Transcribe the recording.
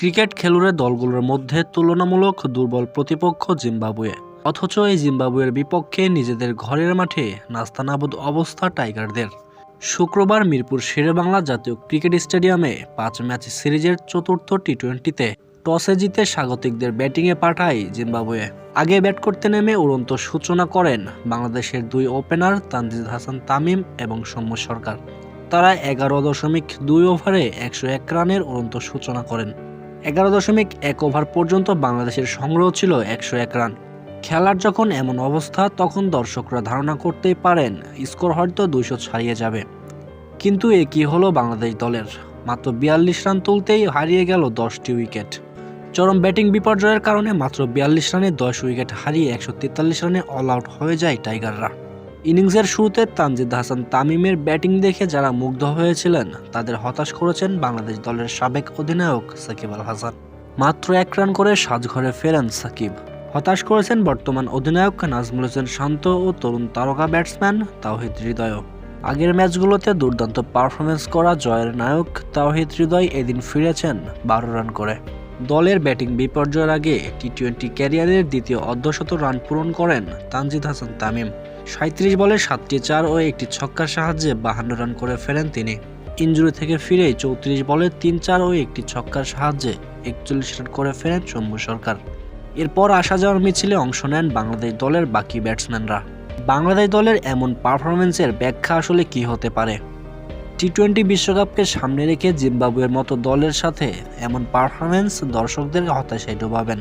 Cricket খেলুড়ে দলগুলোর মধ্যে তুলনামূলক দুর্বল প্রতিপক্ষ জিম্বাবুয়ে। অথচ এই জিম্বাবুয়ের বিপক্ষে নিজেদের ঘরের মাঠে নাস্তানাবুদ অবস্থা টাইগারদের। শুক্রবার মিরপুর শেরেবাংলা জাতীয় ক্রিকেট স্টেডিয়ামে পাঁচ ম্যাচ সিরিজের চতুর্থ টি টোয়েন্টিতে টসে জিতে স্বাগতিকদের ব্যাটিংয়ে পাঠায় জিম্বাবুয়ে। আগে ব্যাট করতে নেমে উড়ন্ত সূচনা করেন বাংলাদেশের দুই ওপেনার তানজিদ হাসান তামিম এবং সৌম্য সরকার। তারা এগারো দশমিক দুই ওভারে একশো এক রানের উড়ন্ত সূচনা করেন। এগারো দশমিক এক ওভার পর্যন্ত বাংলাদেশের সংগ্রহ ছিল একশো এক রান। খেলার যখন এমন অবস্থা, তখন দর্শকরা ধারণা করতেই পারেন স্কোর হয়তো দুইশো ছাড়িয়ে যাবে। কিন্তু এ কী হলো বাংলাদেশ দলের? মাত্র বিয়াল্লিশ রান তুলতেই হারিয়ে গেল দশটি উইকেট। চরম ব্যাটিং বিপর্যয়ের কারণে মাত্র বিয়াল্লিশ রানে দশ উইকেট হারিয়ে একশো তেতাল্লিশ রানে অল আউট হয়ে যায় টাইগাররা। ইনিংসের শুরুতে তানজিদ হাসান তামিমের ব্যাটিং দেখে যারা মুগ্ধ হয়েছিলেন, তাদের হতাশ করেছেন বাংলাদেশ দলের সাবেক অধিনায়ক সাকিব আল হাসান। মাত্র এক রান করে সাজঘরে ফেরেন সাকিব। হতাশ করেছেন বর্তমান অধিনায়ক নাজমুল হোসেন শান্ত ও তরুণ তারকা ব্যাটসম্যান তাওহিদ হৃদয়ও। আগের ম্যাচগুলোতে দুর্দান্ত পারফরমেন্স করা জয়ের নায়ক তাওহিদ হৃদয় এদিন ফিরেছেন বারো রান করে। দলের ব্যাটিং বিপর্যয়ের আগে টি টোয়েন্টি ক্যারিয়ারের দ্বিতীয় অর্ধশত রান পূরণ করেন তানজিদ হাসান তামিম। সাঁত্রিশ বলে সাতটি চার ও একটি ছক্কার সাহায্যে বাহান্ন রান করে ফেরেন তিনি। ইঞ্জুরি থেকে ফিরে চৌত্রিশ বলে তিন চার ও একটি ছক্কার সাহায্যে একচল্লিশ রান করে ফেরেন সৌম্য সরকার। এরপর আসা যাওয়ার মিছিলে অংশ নেন বাংলাদেশ দলের বাকি ব্যাটসম্যানরা। বাংলাদেশ দলের এমন পারফরমেন্সের ব্যাখ্যা আসলে কি হতে পারে? টি টোয়েন্টি বিশ্বকাপকে সামনে রেখে জিম্বাবুয়ের মতো দলের সাথে এমন পারফরমেন্স দর্শকদের হতাশায় ডোবাবেন।